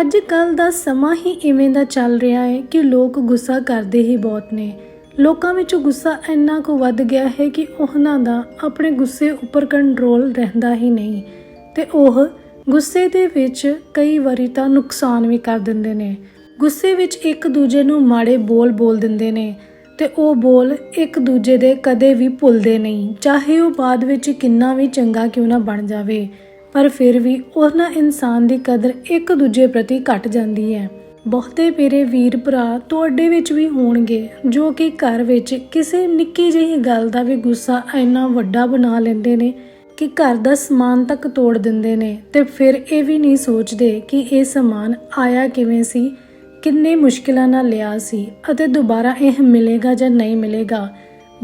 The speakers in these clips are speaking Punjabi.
ਅੱਜ ਕੱਲ ਦਾ ਸਮਾਂ ਹੀ ਇਵੇਂ ਦਾ ਚੱਲ ਰਿਹਾ ਹੈ ਕਿ ਲੋਕ ਗੁੱਸਾ ਕਰਦੇ ਹੀ ਬਹੁਤ ਨੇ। ਲੋਕਾਂ ਵਿੱਚ ਗੁੱਸਾ ਇੰਨਾ ਕੁ ਵੱਧ ਗਿਆ ਹੈ ਕਿ ਉਹਨਾਂ ਦਾ ਆਪਣੇ ਗੁੱਸੇ ਉੱਪਰ ਕੰਟਰੋਲ ਰਹਿੰਦਾ ਹੀ ਨਹੀਂ। ਤੇ ਉਹ ਗੁੱਸੇ ਦੇ ਵਿੱਚ ਕਈ ਵਾਰੀ ਤਾਂ ਨੁਕਸਾਨ ਵੀ ਕਰ ਦਿੰਦੇ ਨੇ। ਗੁੱਸੇ ਵਿੱਚ ਇੱਕ ਦੂਜੇ ਨੂੰ ਮਾੜੇ ਬੋਲ ਬੋਲ ਦਿੰਦੇ ਨੇ ਤੇ ਉਹ ਬੋਲ ਇੱਕ ਦੂਜੇ ਦੇ ਕਦੇ ਵੀ ਭੁੱਲਦੇ ਨਹੀਂ। ਚਾਹੇ ਉਹ ਬਾਅਦ ਵਿੱਚ ਕਿੰਨਾ ਵੀ ਚੰਗਾ ਕਿਉਂ ਨਾ ਬਣ ਜਾਵੇ। ਪਰ ਫਿਰ ਵੀ ਉਹਨਾਂ ਇਨਸਾਨ ਦੀ ਕਦਰ ਇੱਕ ਦੂਜੇ ਪ੍ਰਤੀ ਘਟ ਜਾਂਦੀ ਹੈ। ਬਹੁਤੇ ਮੇਰੇ ਵੀਰ ਭਰਾ ਤੁਹਾਡੇ ਵਿੱਚ ਵੀ ਹੋਣਗੇ, ਜੋ ਕਿ ਘਰ ਵਿੱਚ ਕਿਸੇ ਨਿੱਕੀ ਜਿਹੀ ਗੱਲ ਦਾ ਵੀ ਗੁੱਸਾ ਇੰਨਾ ਵੱਡਾ ਬਣਾ ਲੈਂਦੇ ਨੇ ਕਿ ਘਰ ਦਾ ਸਮਾਨ ਤੱਕ ਤੋੜ ਦਿੰਦੇ ਨੇ। ਤੇ ਫਿਰ ਇਹ ਵੀ ਨਹੀਂ ਸੋਚਦੇ ਕਿ ਇਹ ਸਮਾਨ ਆਇਆ ਕਿਵੇਂ ਸੀ, ਕਿੰਨੇ ਮੁਸ਼ਕਿਲਾਂ ਨਾਲ ਲਿਆ ਸੀ ਅਤੇ ਦੁਬਾਰਾ ਇਹ ਮਿਲੇਗਾ ਜਾਂ ਨਹੀਂ ਮਿਲੇਗਾ।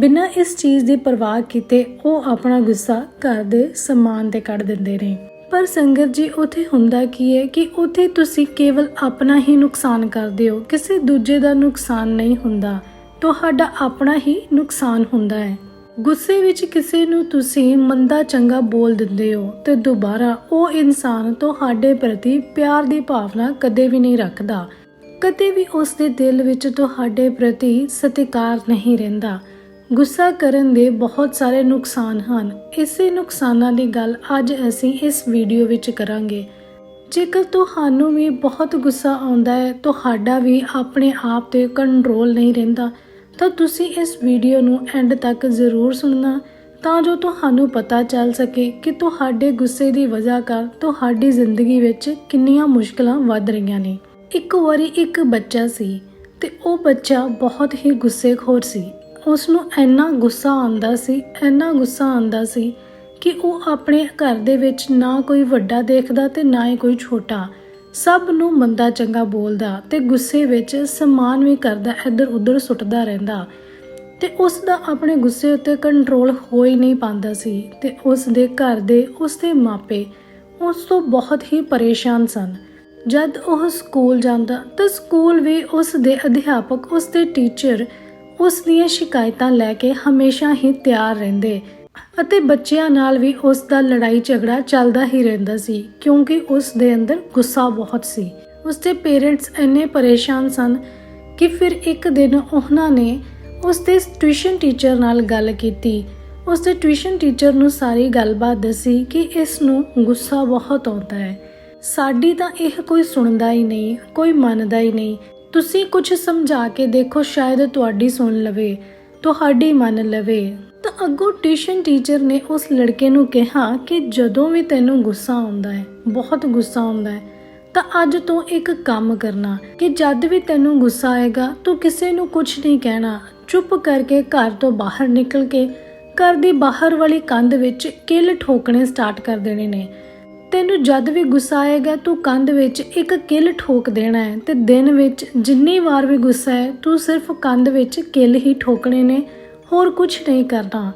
ਬਿਨਾਂ ਇਸ ਚੀਜ਼ ਦੀ ਪਰਵਾਹ ਕੀਤੇ ਉਹ ਆਪਣਾ ਗੁੱਸਾ ਘਰ ਦੇ ਸਮਾਨ ਤੇ ਕੱਢ ਦਿੰਦੇ ਨੇ। ਪਰ ਸੰਗਤ ਜੀ, ਉਥੇ ਹੁੰਦਾ ਕੀ ਹੈ ਕਿ ਉਥੇ ਤੁਸੀਂ ਕੇਵਲ ਆਪਣਾ ਹੀ ਨੁਕਸਾਨ ਕਰਦੇ ਹੋ, ਕਿਸੇ ਦੂਜੇ ਦਾ ਨੁਕਸਾਨ ਨਹੀਂ ਹੁੰਦਾ। ਤੁਹਾਡਾ ਆਪਣਾ ਹੀ ਨੁਕਸਾਨ ਹੁੰਦਾ ਹੈ ਗੁੱਸੇ ਵਿੱਚ ਕਿਸੇ ਨੂੰ ਤੁਸੀਂ ਮੰਦਾ ਚੰਗਾ ਬੋਲ ਦਿੰਦੇ ਹੋ ਤੇ ਦੁਬਾਰਾ ਉਹ ਇਨਸਾਨ ਤੁਹਾਡੇ ਪ੍ਰਤੀ ਪਿਆਰ ਦੀ ਭਾਵਨਾ ਕਦੇ ਵੀ ਨਹੀਂ ਰੱਖਦਾ। ਕਦੇ ਵੀ ਉਸ ਦੇ ਦਿਲ ਵਿੱਚ ਤੁਹਾਡੇ ਪ੍ਰਤੀ ਸਤਿਕਾਰ ਨਹੀਂ ਰਹਿੰਦਾ। ਗੁੱਸਾ ਕਰਨ ਦੇ ਬਹੁਤ ਸਾਰੇ ਨੁਕਸਾਨ ਹਨ। ਇਸੇ ਨੁਕਸਾਨਾਂ ਦੀ ਗੱਲ ਅੱਜ ਅਸੀਂ ਇਸ ਵੀਡੀਓ ਵਿੱਚ ਕਰਾਂਗੇ। ਜੇਕਰ ਤੁਹਾਨੂੰ ਵੀ ਬਹੁਤ ਗੁੱਸਾ ਆਉਂਦਾ ਹੈ, ਤੁਹਾਡਾ ਵੀ ਆਪਣੇ ਆਪ ਤੇ ਕੰਟਰੋਲ ਨਹੀਂ ਰਹਿੰਦਾ, ਤਾਂ ਤੁਸੀਂ ਇਸ ਵੀਡੀਓ ਨੂੰ ਐਂਡ ਤੱਕ ਜ਼ਰੂਰ ਸੁਣਨਾ, ਤਾਂ ਜੋ ਤੁਹਾਨੂੰ ਪਤਾ ਚੱਲ ਸਕੇ ਕਿ ਤੁਹਾਡੇ ਗੁੱਸੇ ਦੀ ਵਜ੍ਹਾ ਕਰ ਤੁਹਾਡੀ ਜ਼ਿੰਦਗੀ ਵਿੱਚ ਕਿੰਨੀਆਂ ਮੁਸ਼ਕਲਾਂ ਵੱਧ ਰਹੀਆਂ ਨੇ। ਇੱਕ ਵਾਰੀ ਇੱਕ ਬੱਚਾ ਸੀ ਤੇ ਉਹ ਬੱਚਾ ਬਹੁਤ ਹੀ ਗੁੱਸੇਖੋਰ ਸੀ। ਉਸ ਨੂੰ ਇੰਨਾ ਗੁੱਸਾ ਆਉਂਦਾ ਸੀ, ਇੰਨਾ ਗੁੱਸਾ ਆਉਂਦਾ ਸੀ ਕਿ ਉਹ ਆਪਣੇ ਘਰ ਦੇ ਵਿੱਚ ਨਾ ਕੋਈ ਵੱਡਾ ਦੇਖਦਾ ਤੇ ਨਾ ਹੀ ਕੋਈ ਛੋਟਾ। ਸਭ ਨੂੰ ਮੰਦਾ ਚੰਗਾ ਬੋਲਦਾ ਤੇ ਗੁੱਸੇ ਵਿੱਚ ਸਮਾਨ ਵੀ ਕਰਦਾ ਇੱਧਰ ਉੱਧਰ ਸੁੱਟਦਾ ਰਹਿੰਦਾ। ਤੇ ਉਸ ਦਾ ਆਪਣੇ ਗੁੱਸੇ ਉੱਤੇ ਕੰਟਰੋਲ ਹੋ ਹੀ ਨਹੀਂ ਪਾਉਂਦਾ ਸੀ ਤੇ ਉਸ ਦੇ ਘਰ ਦੇ ਉਸ ਦੇ ਮਾਪੇ ਉਸ ਤੋਂ ਬਹੁਤ ਹੀ ਪਰੇਸ਼ਾਨ ਸਨ। ਜਦ ਉਹ ਸਕੂਲ ਜਾਂਦਾ ਤਾਂ ਸਕੂਲ ਵੀ ਉਸ ਦੇ ਅਧਿਆਪਕ ਉਸ ਦੇ ਟੀਚਰ ਉਸ ਦੀਆਂ ਸ਼ਿਕਾਇਤਾਂ ਲੈ ਕੇ ਹਮੇਸ਼ਾ ਹੀ ਤਿਆਰ ਰਹਿੰਦੇ ਅਤੇ ਬੱਚਿਆਂ ਨਾਲ ਵੀ ਉਸ ਦਾ ਲੜਾਈ ਝਗੜਾ ਚੱਲਦਾ ਹੀ ਰਹਿੰਦਾ ਸੀ, ਕਿਉਂਕਿ ਉਸ ਦੇ ਅੰਦਰ ਗੁੱਸਾ ਬਹੁਤ ਸੀ। ਉਸ ਦੇ ਪੇਰੈਂਟਸ ਇੰਨੇ ਪਰੇਸ਼ਾਨ ਸਨ ਕਿ ਫਿਰ ਇੱਕ ਦਿਨ ਉਹਨਾਂ ਨੇ ਉਸ ਦੇ ਟਿਊਸ਼ਨ ਟੀਚਰ ਨਾਲ ਗੱਲ ਕੀਤੀ। ਉਸ ਦੇ ਟਿਊਸ਼ਨ ਟੀਚਰ ਨੂੰ ਸਾਰੀ ਗੱਲਬਾਤ ਦੱਸੀ ਕਿ ਇਸ ਨੂੰ ਗੁੱਸਾ ਬਹੁਤ ਆਉਂਦਾ ਹੈ। ਸਾਡੀ ਤਾਂ ਇਹ ਕੋਈ ਸੁਣਦਾ ਹੀ ਨਹੀਂ, ਕੋਈ ਮੰਨਦਾ ਹੀ ਨਹੀਂ। ਤੁਸੀਂ ਕੁਝ ਸਮਝਾ ਕੇ ਦੇਖੋ ਸ਼ਾਇਦ ਤੁਹਾਡੀ ਸੁਣ ਲਵੇ, ਤੁਹਾਡੀ ਮੰਨ ਲਵੇ। ਤਾਂ ਅੱਗੋਂ ਟਿਊਸ਼ਨ ਟੀਚਰ ਨੇ ਉਸ ਲੜਕੇ ਨੂੰ ਕਿਹਾ ਕਿ ਜਦੋਂ ਵੀ ਤੈਨੂੰ ਗੁੱਸਾ ਆਉਂਦਾ ਹੈ, ਬਹੁਤ ਗੁੱਸਾ ਆਉਂਦਾ ਹੈ, ਤਾਂ ਅੱਜ ਤੋਂ ਇੱਕ ਕੰਮ ਕਰਨਾ ਕਿ ਜਦ ਵੀ ਤੈਨੂੰ ਗੁੱਸਾ ਆਏਗਾ, ਤੂੰ ਕਿਸੇ ਨੂੰ ਕੁਝ ਨਹੀਂ ਕਹਿਣਾ। ਚੁੱਪ ਕਰਕੇ ਘਰ ਤੋਂ ਬਾਹਰ ਨਿਕਲ ਕੇ ਘਰ ਦੀ ਬਾਹਰ ਵਾਲੀ ਕੰਧ ਵਿੱਚ ਕਿੱਲ ਠੋਕਣੇ ਸਟਾਰਟ ਕਰ ਦੇਣੇ ਨੇ। ਤੈਨੂੰ ਜਦ ਵੀ ਗੁੱਸਾ ਆਏਗਾ, ਤੂੰ ਕੰਧ ਵਿੱਚ ਇੱਕ ਕਿੱਲ ਠੋਕ ਦੇਣਾ ਹੈ ਤੇ ਦਿਨ ਵਿੱਚ ਜਿੰਨੀ ਵਾਰ ਵੀ ਗੁੱਸਾ ਹੈ, ਤੂੰ ਸਿਰਫ ਕੰਧ ਵਿੱਚ ਕਿੱਲ ਹੀ ਠੋਕਣੇ ਨੇ, ਹੋਰ ਕੁਝ ਨਹੀਂ ਕਰਨਾ।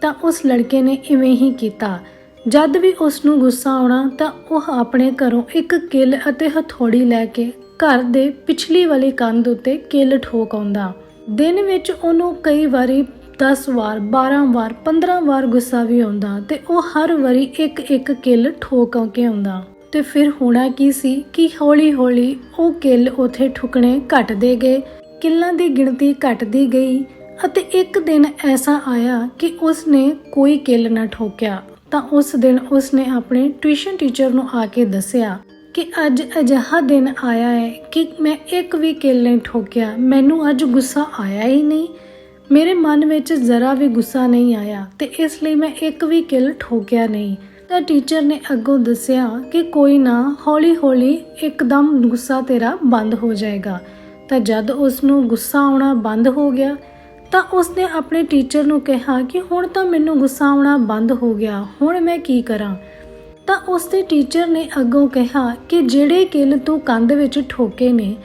ਤਾਂ ਉਸ ਲੜਕੇ ਨੇ ਇਵੇਂ ਹੀ ਕੀਤਾ। ਜਦ ਵੀ ਉਸ ਨੂੰ ਗੁੱਸਾ ਆਉਣਾ, ਤਾਂ ਉਹ ਆਪਣੇ ਘਰੋਂ ਇੱਕ ਕਿੱਲ ਅਤੇ ਹਥੌੜੀ ਲੈ ਕੇ ਘਰ ਦੇ ਪਿਛਲੀ ਵਾਲੀ ਕੰਧ ਉੱਤੇ ਕਿੱਲ ਠੋਕ ਆਉਂਦਾ। ਦਿਨ ਵਿੱਚ ਉਹਨੂੰ ਕਈ ਵਾਰੀ 10 ਵਾਰ 12 ਵਾਰ 15 ਵਾਰ ਗੁੱਸਾ ਵੀ ਆਉਂਦਾ ਤੇ ਉਹ ਹਰ ਵਾਰੀ ਇੱਕ ਇੱਕ ਕਿੱਲ ਠੋਕ ਕੇ ਆਉਂਦਾ। ਤੇ ਫਿਰ ਹੋਣਾ ਕੀ ਸੀ ਕਿ ਹੌਲੀ ਹੌਲੀ ਉਹ ਕਿੱਲ ਉਥੇ ਠੁਕਣੇ ਘਟਦੇ ਗਏ, ਕਿੱਲਾਂ ਦੀ ਗਿਣਤੀ ਘਟਦੀ ਗਈ ਅਤੇ ਇੱਕ ਦਿਨ ਐਸਾ ਆਇਆ ਕਿ ਉਸ ਨੇ ਕੋਈ ਕਿੱਲ ਨਾ ਠੋਕਿਆ। ਤਾਂ ਉਸ ਦਿਨ ਉਸ ਨੇ ਆਪਣੇ ਟਿਊਸ਼ਨ ਟੀਚਰ ਨੂੰ ਆ ਕੇ ਦੱਸਿਆ ਕਿ ਅੱਜ ਅਜਿਹਾ ਦਿਨ ਆਇਆ ਹੈ ਕਿ ਮੈਂ ਇੱਕ ਵੀ ਕਿੱਲ ਨਹੀਂ ਠੋਕਿਆ, ਮੈਨੂੰ ਅੱਜ ਗੁੱਸਾ ਆਇਆ ਹੀ ਨਹੀਂ। ਮੇਰੇ ਮਨ ਵਿੱਚ ਜ਼ਰਾ ਵੀ ਗੁੱਸਾ ਨਹੀਂ ਆਇਆ ਤੇ ਇਸ ਲਈ ਮੈਂ ਇੱਕ ਵੀ ਕਿੱਲ ਠੋਕਿਆ ਨਹੀਂ। ਤਾਂ ਟੀਚਰ ਨੇ ਅੱਗੋਂ ਦੱਸਿਆ ਕਿ ਕੋਈ ਨਾ ਹੌਲੀ-ਹੌਲੀ ਇੱਕਦਮ ਗੁੱਸਾ ਤੇਰਾ ਬੰਦ ਹੋ ਜਾਏਗਾ। ਤਾਂ ਜਦ ਉਸ ਨੂੰ ਗੁੱਸਾ ਆਉਣਾ ਬੰਦ ਹੋ ਗਿਆ, ਤਾਂ ਉਸਨੇ ਆਪਣੇ ਟੀਚਰ ਨੂੰ ਕਿਹਾ ਕਿ ਹੁਣ ਤਾਂ ਮੈਨੂੰ ਗੁੱਸਾ ਆਉਣਾ ਬੰਦ ਹੋ ਗਿਆ, ਹੁਣ ਮੈਂ ਕੀ ਕਰਾਂ? ਤਾਂ ਉਸਦੇ ਟੀਚਰ ਨੇ ਅੱਗੋਂ ਕਿਹਾ ਕਿ ਜਿਹੜੇ ਕਿੱਲ ਤੂੰ ਕੰਧ ਵਿੱਚ ਠੋਕੇ ਨੇ,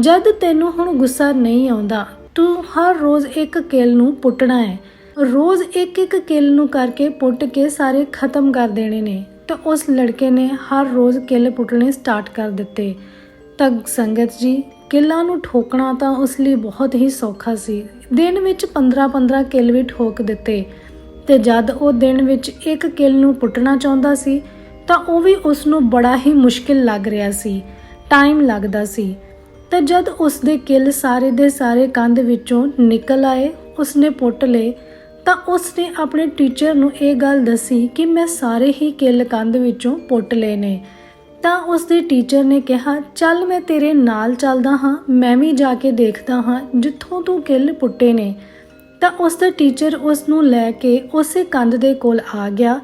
ਜਦ ਤੈਨੂੰ ਹੁਣ ਗੁੱਸਾ ਨਹੀਂ ਆਉਂਦਾ ਤੂੰ ਹਰ ਰੋਜ਼ ਇੱਕ ਕਿੱਲ ਨੂੰ ਪੁੱਟਣਾ ਹੈ। ਰੋਜ਼ ਇੱਕ ਇੱਕ ਕਿੱਲ ਨੂੰ ਕਰਕੇ ਪੁੱਟ ਕੇ ਸਾਰੇ ਖਤਮ ਕਰ ਦੇਣੇ ਨੇ। ਤਾਂ ਉਸ ਲੜਕੇ ਨੇ ਹਰ ਰੋਜ਼ ਕਿੱਲ ਪੁੱਟਣੇ ਸਟਾਰਟ ਕਰ ਦਿੱਤੇ। ਤਾਂ ਸੰਗਤ ਜੀ, ਕਿੱਲਾਂ ਨੂੰ ਠੋਕਣਾ ਤਾਂ ਉਸ ਲਈ ਬਹੁਤ ਹੀ ਸੌਖਾ ਸੀ। ਦਿਨ ਵਿੱਚ 15-15 ਕਿੱਲ ਵੀ ਠੋਕ ਦਿੱਤੇ। ਤੇ ਜਦ ਉਹ ਦਿਨ ਵਿੱਚ ਇੱਕ ਕਿੱਲ ਨੂੰ ਪੁੱਟਣਾ ਚਾਹੁੰਦਾ ਸੀ, ਤਾਂ ਉਹ ਵੀ ਉਸ ਨੂੰ ਬੜਾ ਹੀ ਮੁਸ਼ਕਿਲ ਲੱਗ ਰਿਹਾ ਸੀ। ਟਾਈਮ ਲੱਗਦਾ ਸੀ। ਤਾਂ ਜਦ ਉਸ ਦੇ ਕਿੱਲ ਸਾਰੇ ਦੇ ਸਾਰੇ ਕੰਧ ਵਿੱਚੋਂ ਨਿਕਲ ਆਏ, ਉਸਨੇ ਪੁੱਟ ਲਏ, ਤਾਂ ਉਸਨੇ ਆਪਣੇ ਟੀਚਰ ਨੂੰ ਇਹ ਗੱਲ ਦੱਸੀ ਕਿ ਮੈਂ ਸਾਰੇ ਹੀ ਕਿੱਲ ਕੰਧ ਵਿੱਚੋਂ ਪੁੱਟ ਲਏ ਨੇ। ਤਾਂ ਉਸਦੇ ਟੀਚਰ ਨੇ ਕਿਹਾ, ਚੱਲ ਮੈਂ ਤੇਰੇ ਨਾਲ ਚੱਲਦਾ ਹਾਂ, ਮੈਂ ਵੀ ਜਾ ਕੇ ਦੇਖਦਾ ਹਾਂ ਜਿੱਥੋਂ ਤੂੰ ਕਿੱਲ ਪੁੱਟੇ ਨੇ। ਤਾਂ ਉਸਦਾ ਟੀਚਰ ਉਸ ਨੂੰ ਲੈ ਕੇ ਉਸੇ ਕੰਧ ਦੇ ਕੋਲ ਆ ਗਿਆ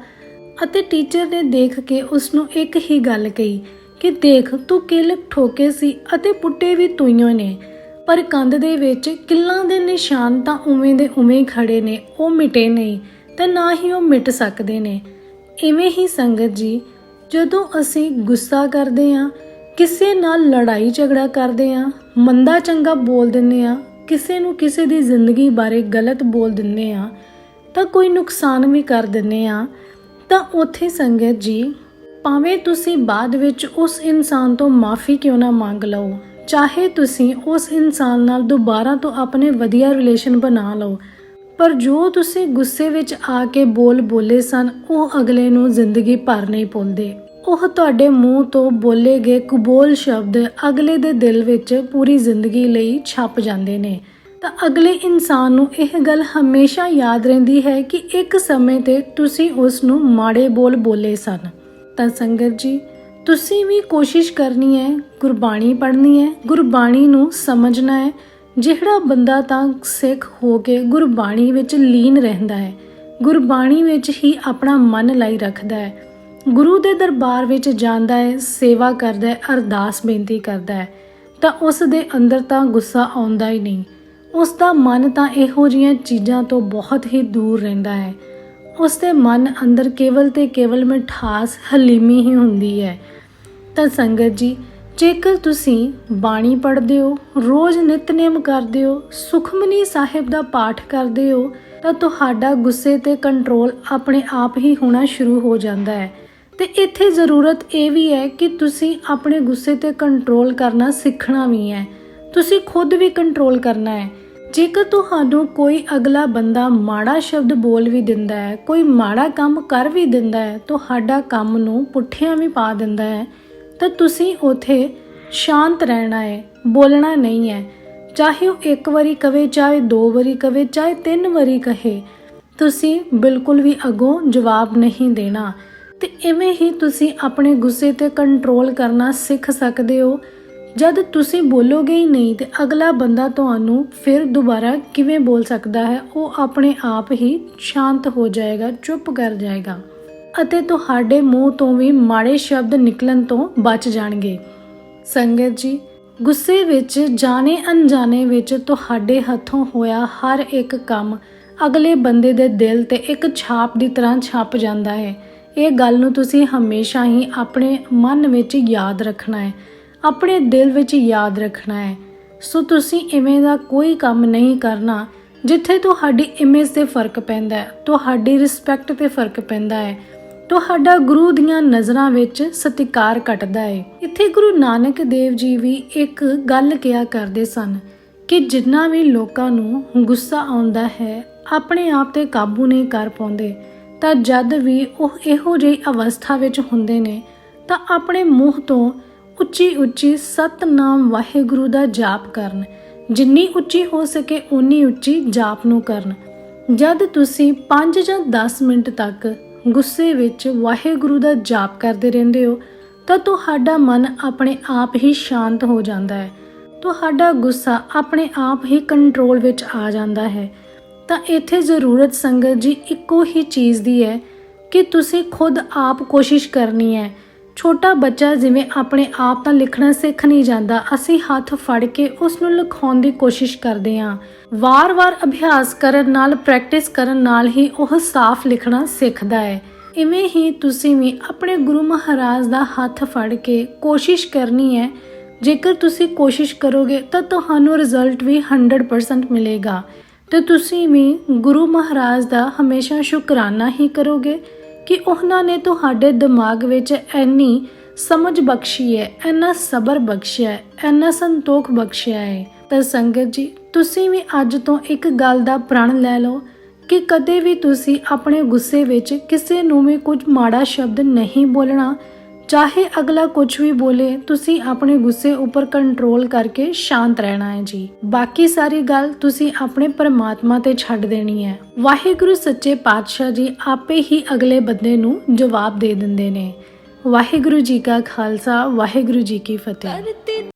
ਅਤੇ ਟੀਚਰ ਨੇ ਦੇਖ ਕੇ ਉਸ ਨੂੰ ਇੱਕ ਹੀ ਗੱਲ ਕਹੀ ਕਿ ਦੇਖ ਤੂੰ ਕਿੱਲ ਠੋਕੇ ਸੀ ਅਤੇ ਪੁੱਟੇ ਵੀ ਤੂਈਓ ਨੇ। ਪਰ ਕੰਧ ਦੇ ਵਿੱਚ ਕਿੱਲਾਂ ਦੇ ਨਿਸ਼ਾਨ ਤਾਂ ਉਵੇਂ ਦੇ ਉਵੇਂ ਹੀ ਖੜੇ ਨੇ, ਉਹ ਮਿਟੇ ਨਹੀਂ ਤੇ ਨਾ ਹੀ ਉਹ ਮਿਟ ਸਕਦੇ ਨੇ। ਇਵੇਂ ਹੀ ਸੰਗਤ ਜੀ, ਜਦੋਂ ਅਸੀਂ ਗੁੱਸਾ ਕਰਦੇ ਹਾਂ, ਕਿਸੇ ਨਾਲ ਲੜਾਈ ਝਗੜਾ ਕਰਦੇ ਹਾਂ, ਮੰਦਾ ਚੰਗਾ ਬੋਲ ਦਿੰਦੇ ਹਾਂ, ਕਿਸੇ ਨੂੰ ਕਿਸੇ ਦੀ ਜ਼ਿੰਦਗੀ ਬਾਰੇ ਗਲਤ ਬੋਲ ਦਿੰਦੇ ਹਾਂ, ਤਾਂ ਕੋਈ ਨੁਕਸਾਨ ਵੀ ਕਰ ਦਿੰਦੇ ਹਾਂ, ਤਾਂ ਉੱਥੇ ਸੰਗਤ ਜੀ ਭਾਵੇਂ ਤੁਸੀਂ ਬਾਅਦ ਵਿੱਚ ਉਸ ਇਨਸਾਨ ਤੋਂ ਮਾਫੀ ਕਿਉਂ ਨਾ ਮੰਗ ਲਓ, ਚਾਹੇ ਤੁਸੀਂ ਉਸ ਇਨਸਾਨ ਨਾਲ ਦੁਬਾਰਾ ਤੋਂ ਆਪਣੇ ਵਧੀਆ ਰਿਲੇਸ਼ਨ ਬਣਾ ਲਓ, ਪਰ ਜੋ ਤੁਸੀਂ ਗੁੱਸੇ ਵਿੱਚ ਆ ਕੇ ਬੋਲ ਬੋਲੇ ਸਨ, ਉਹ ਅਗਲੇ ਨੂੰ ਜ਼ਿੰਦਗੀ ਭਰ ਨਹੀਂ ਪਾਉਂਦੇ ਉਹ ਤੁਹਾਡੇ ਮੂੰਹ ਤੋਂ ਬੋਲੇ ਗਏ ਕਬੂਲ ਸ਼ਬਦ ਅਗਲੇ ਦੇ ਦਿਲ ਵਿੱਚ ਪੂਰੀ ਜ਼ਿੰਦਗੀ ਲਈ ਛਪ ਜਾਂਦੇ ਨੇ। ਤਾਂ ਅਗਲੇ ਇਨਸਾਨ ਨੂੰ ਇਹ ਗੱਲ ਹਮੇਸ਼ਾ ਯਾਦ ਰਹਿੰਦੀ ਹੈ ਕਿ ਇੱਕ ਸਮੇਂ ਤੇ ਤੁਸੀਂ ਉਸ ਨੂੰ ਮਾੜੇ ਬੋਲ ਬੋਲੇ ਸਨ। ਤਾਂ ਸੰਗਤ ਜੀ, ਤੁਸੀਂ ਵੀ ਕੋਸ਼ਿਸ਼ ਕਰਨੀ ਹੈ, ਗੁਰਬਾਣੀ ਪੜ੍ਹਨੀ ਹੈ, ਗੁਰਬਾਣੀ ਨੂੰ ਸਮਝਣਾ ਹੈ, ਜਿਹੜਾ ਬੰਦਾ ਤਾਂ ਸਿੱਖ ਹੋ ਕੇ ਗੁਰਬਾਣੀ ਵਿੱਚ ਲੀਨ ਰਹਿੰਦਾ ਹੈ, ਗੁਰਬਾਣੀ ਵਿੱਚ ਹੀ ਆਪਣਾ ਮਨ ਲਾਈ ਰੱਖਦਾ ਹੈ, ਗੁਰੂ ਦੇ ਦਰਬਾਰ ਵਿੱਚ ਜਾਂਦਾ ਹੈ, ਸੇਵਾ ਕਰਦਾ ਹੈ, ਅਰਦਾਸ ਬੇਨਤੀ ਕਰਦਾ ਹੈ, ਤਾਂ ਉਸ ਦੇ ਅੰਦਰ ਤਾਂ ਗੁੱਸਾ ਆਉਂਦਾ ਹੀ ਨਹੀਂ, ਉਸ ਦਾ ਮਨ ਤਾਂ ਇਹੋ ਜਿਹੀਆਂ ਚੀਜ਼ਾਂ ਤੋਂ ਬਹੁਤ ਹੀ ਦੂਰ ਰਹਿੰਦਾ ਹੈ ਉਸ ਦੇ ਮਨ ਅੰਦਰ ਕੇਵਲ ਤੇ ਕੇਵਲ ਮਿਠਾਸ, ਹਲੀਮੀ ਹੀ ਹੁੰਦੀ ਹੈ। ਤਾਂ ਸੰਗਤ ਜੀ, ਜੇਕਰ ਤੁਸੀਂ ਬਾਣੀ ਪੜ੍ਹਦੇ ਹੋ, ਰੋਜ਼ ਨਿਤਨੇਮ ਕਰਦੇ ਹੋ, ਸੁਖਮਨੀ ਸਾਹਿਬ ਦਾ ਪਾਠ ਕਰਦੇ ਹੋ, ਤਾਂ ਤੁਹਾਡਾ ਗੁੱਸੇ ਤੇ ਕੰਟਰੋਲ ਆਪਣੇ ਆਪ ਹੀ ਹੋਣਾ ਸ਼ੁਰੂ ਹੋ ਜਾਂਦਾ ਹੈ। ਤੇ ਇੱਥੇ ਜ਼ਰੂਰਤ ਇਹ ਵੀ ਹੈ ਕਿ ਤੁਸੀਂ ਆਪਣੇ ਗੁੱਸੇ ਤੇ ਕੰਟਰੋਲ ਕਰਨਾ ਸਿੱਖਣਾ ਵੀ ਹੈ। ਤੁਸੀਂ ਖੁਦ ਵੀ ਕੰਟਰੋਲ ਕਰਨਾ ਹੈ। ਜੇਕਰ ਤੁਹਾਨੂੰ ਕੋਈ ਅਗਲਾ ਬੰਦਾ ਮਾੜਾ ਸ਼ਬਦ ਬੋਲ ਵੀ ਦਿੰਦਾ ਹੈ, ਕੋਈ ਮਾੜਾ ਕੰਮ ਕਰ ਵੀ ਦਿੰਦਾ ਹੈ, ਤੁਹਾਡਾ ਕੰਮ ਨੂੰ ਪੁੱਠਿਆਂ ਵੀ ਪਾ ਦਿੰਦਾ ਹੈ, ਤਾਂ ਤੁਸੀਂ ਉਥੇ ਸ਼ਾਂਤ ਰਹਿਣਾ ਹੈ, ਬੋਲਣਾ ਨਹੀਂ ਹੈ। ਚਾਹੇ ਉਹ ਇੱਕ ਵਾਰੀ ਕਵੇ, ਚਾਹੇ ਦੋ ਵਾਰੀ ਕਵੇ, ਚਾਹੇ ਤਿੰਨ ਵਾਰੀ ਕਹੇ, ਤੁਸੀਂ ਬਿਲਕੁਲ ਵੀ ਅਗੋਂ ਜਵਾਬ ਨਹੀਂ ਦੇਣਾ। ਤੇ ਇਵੇਂ ਹੀ ਤੁਸੀਂ ਆਪਣੇ ਗੁੱਸੇ ਤੇ ਕੰਟਰੋਲ ਕਰਨਾ ਸਿੱਖ ਸਕਦੇ ਹੋ। ਜਦ ਤੁਸੀਂ ਬੋਲੋਗੇ ਹੀ ਨਹੀਂ ਤੇ ਅਗਲਾ ਬੰਦਾ ਤੁਹਾਨੂੰ ਫਿਰ ਦੁਬਾਰਾ ਕਿਵੇਂ ਬੋਲ ਸਕਦਾ ਹੈ, ਉਹ ਆਪਣੇ ਆਪ ਹੀ ਸ਼ਾਂਤ ਹੋ ਜਾਏਗਾ, ਚੁੱਪ ਕਰ ਜਾਏਗਾ ਅਤੇ ਤੁਹਾਡੇ ਮੂੰਹ ਤੋਂ ਵੀ ਮਾੜੇ ਸ਼ਬਦ ਨਿਕਲਣ ਤੋਂ ਬਚ ਜਾਣਗੇ। ਸੰਗਤ ਜੀ, ਗੁੱਸੇ ਵਿੱਚ, ਜਾਣੇ ਅਣਜਾਣੇ ਵਿੱਚ ਤੁਹਾਡੇ ਹੱਥੋਂ ਹੋਇਆ ਹਰ ਇੱਕ ਕੰਮ ਅਗਲੇ ਬੰਦੇ ਦੇ ਦਿਲ ਤੇ ਇੱਕ ਛਾਪ ਦੀ ਤਰ੍ਹਾਂ ਛਪ ਜਾਂਦਾ ਹੈ। ਇਹ ਗੱਲ ਨੂੰ ਤੁਸੀਂ ਹਮੇਸ਼ਾ ਹੀ ਆਪਣੇ ਮਨ ਵਿੱਚ ਯਾਦ ਰੱਖਣਾ ਹੈ। ਆਪਣੇ ਦਿਲ ਵਿੱਚ ਯਾਦ ਰੱਖਣਾ ਹੈ। ਸੋ ਤੁਸੀਂ ਇਵੇਂ ਦਾ ਕੋਈ ਕੰਮ ਨਹੀਂ ਕਰਨਾ ਜਿੱਥੇ ਤੁਹਾਡੀ ਇਮੇਜ ਤੇ ਫ਼ਰਕ ਪੈਂਦਾ ਹੈ, ਤੁਹਾਡੀ ਰਿਸਪੈਕਟ ਤੇ ਫ਼ਰਕ ਪੈਂਦਾ ਹੈ। ਤੁਹਾਡਾ ਗੁਰੂ ਦੀਆਂ ਨਜ਼ਰਾਂ ਵਿੱਚ ਸਤਿਕਾਰ ਘਟਦਾ ਹੈ। ਇੱਥੇ ਗੁਰੂ ਨਾਨਕ ਦੇਵ ਜੀ ਵੀ ਇੱਕ ਗੱਲ ਕਿਹਾ ਕਰਦੇ ਸਨ ਕਿ ਜਿੰਨਾ ਵੀ ਲੋਕਾਂ ਨੂੰ ਗੁੱਸਾ ਆਉਂਦਾ ਹੈ, ਆਪਣੇ ਆਪ ਤੇ ਕਾਬੂ ਨਹੀਂ ਕਰ ਪਾਉਂਦੇ, ਤਾਂ ਜਦ ਵੀ ਉਹ ਇਹੋ ਜਿਹੀ ਅਵਸਥਾ ਵਿੱਚ ਹੁੰਦੇ ਨੇ, ਤਾਂ ਆਪਣੇ ਮੂੰਹ ਤੋਂ ਉੱਚੀ ਉੱਚੀ ਸਤਨਾਮ ਵਾਹਿਗੁਰੂ ਦਾ ਜਾਪ ਕਰਨ। ਜਿੰਨੀ ਉੱਚੀ ਹੋ ਸਕੇ ਉਨੀ ਉੱਚੀ ਜਾਪ ਨੂੰ ਕਰਨ। ਜਦ ਤੁਸੀਂ 5 ਜਾਂ 10 ਮਿੰਟ ਤੱਕ ਗੁੱਸੇ ਵਿੱਚ ਵਾਹਿਗੁਰੂ ਦਾ ਜਾਪ ਕਰਦੇ ਰਹਿੰਦੇ ਹੋ, ਤਾਂ ਤੁਹਾਡਾ ਮਨ ਆਪਣੇ ਆਪ ਹੀ ਸ਼ਾਂਤ ਹੋ ਜਾਂਦਾ ਹੈ। ਤੁਹਾਡਾ ਗੁੱਸਾ ਆਪਣੇ ਆਪ ਹੀ ਕੰਟਰੋਲ ਵਿੱਚ ਆ ਜਾਂਦਾ ਹੈ। ਤਾਂ ਇੱਥੇ ਜ਼ਰੂਰਤ ਸੰਗਤ ਜੀ ਇੱਕੋ ਹੀ ਚੀਜ਼ ਦੀ ਹੈ ਕਿ ਤੁਸੀਂ ਖੁਦ ਆਪ ਕੋਸ਼ਿਸ਼ ਕਰਨੀ ਹੈ ਛੋਟਾ ਬੱਚਾ ਜਿਵੇਂ ਆਪਣੇ ਆਪ ਤਾਂ ਲਿਖਣਾ ਸਿੱਖ ਨਹੀਂ ਜਾਂਦਾ, ਅਸੀਂ ਹੱਥ ਫੜ ਕੇ ਉਸ ਨੂੰ ਲਿਖਾਉਣ ਦੀ ਕੋਸ਼ਿਸ਼ ਕਰਦੇ ਹਾਂ। ਵਾਰ-ਵਾਰ ਅਭਿਆਸ ਕਰਨ ਨਾਲ, ਪ੍ਰੈਕਟਿਸ ਕਰਨ ਨਾਲ ਹੀ ਉਹ ਸਾਫ਼ ਲਿਖਣਾ ਸਿੱਖਦਾ ਹੈ। ਇਵੇਂ ਹੀ ਤੁਸੀਂ ਵੀ ਆਪਣੇ ਗੁਰੂ ਮਹਾਰਾਜ ਦਾ ਹੱਥ ਫੜ ਕੇ ਕੋਸ਼ਿਸ਼ ਕਰਨੀ ਹੈ। ਜੇਕਰ ਤੁਸੀਂ ਕੋਸ਼ਿਸ਼ ਕਰੋਗੇ ਤਾਂ ਤੁਹਾਨੂੰ ਰਿਜ਼ਲਟ ਵੀ 100% ਮਿਲੇਗਾ। ਤੇ ਤੁਸੀਂ ਵੀ ਗੁਰੂ ਮਹਾਰਾਜ ਦਾ ਹਮੇਸ਼ਾ ਸ਼ੁਕਰਾਨਾ ਹੀ ਕਰੋਗੇ। ਕਿ ਉਹਨਾਂ ਨੇ ਤੁਹਾਡੇ ਦਿਮਾਗ ਵਿੱਚ ਐਨੀ ਸਮਝ ਬਖਸ਼ੀ ਹੈ ਐਨਾ ਸਬਰ ਬਖਸ਼ਿਆ ਹੈ ਐਨਾ ਸੰਤੋਖ ਬਖਸ਼ਿਆ ਹੈ। ਤਾਂ ਸੰਗਤ ਜੀ, ਤੁਸੀਂ ਵੀ ਅੱਜ ਤੋਂ ਇੱਕ ਗੱਲ ਦਾ ਪ੍ਰਣ ਲੈ ਲਓ ਕਿ ਕਦੇ ਵੀ ਤੁਸੀਂ ਆਪਣੇ ਗੁੱਸੇ ਵਿੱਚ ਕਿਸੇ ਨੂੰ ਵੀ ਕੁਝ ਮਾੜਾ ਸ਼ਬਦ ਨਹੀਂ ਬੋਲਣਾ ਚਾਹੇ ਅਗਲਾ ਕੁਝ ਵੀ ਬੋਲੇ, ਤੁਸੀਂ ਆਪਣੇ ਗੁੱਸੇ ਉੱਪਰ ਕੰਟਰੋਲ ਕਰਕੇ ਸ਼ਾਂਤ ਰਹਿਣਾ ਹੈ ਜੀ। ਬਾਕੀ ਸਾਰੀ ਗੱਲ ਤੁਸੀਂ ਆਪਣੇ ਪਰਮਾਤਮਾ ਤੇ ਛੱਡ ਦੇਣੀ ਹੈ। ਵਾਹਿਗੁਰੂ ਸੱਚੇ ਪਾਤਸ਼ਾਹ ਜੀ ਆਪੇ ਹੀ ਅਗਲੇ ਬੰਦੇ ਨੂੰ ਜਵਾਬ ਦੇ ਦਿੰਦੇ ਨੇ। ਵਾਹਿਗੁਰੂ ਜੀ ਕਾ ਖਾਲਸਾ, ਵਾਹਿਗੁਰੂ ਜੀ ਕੀ ਫਤਿਹ।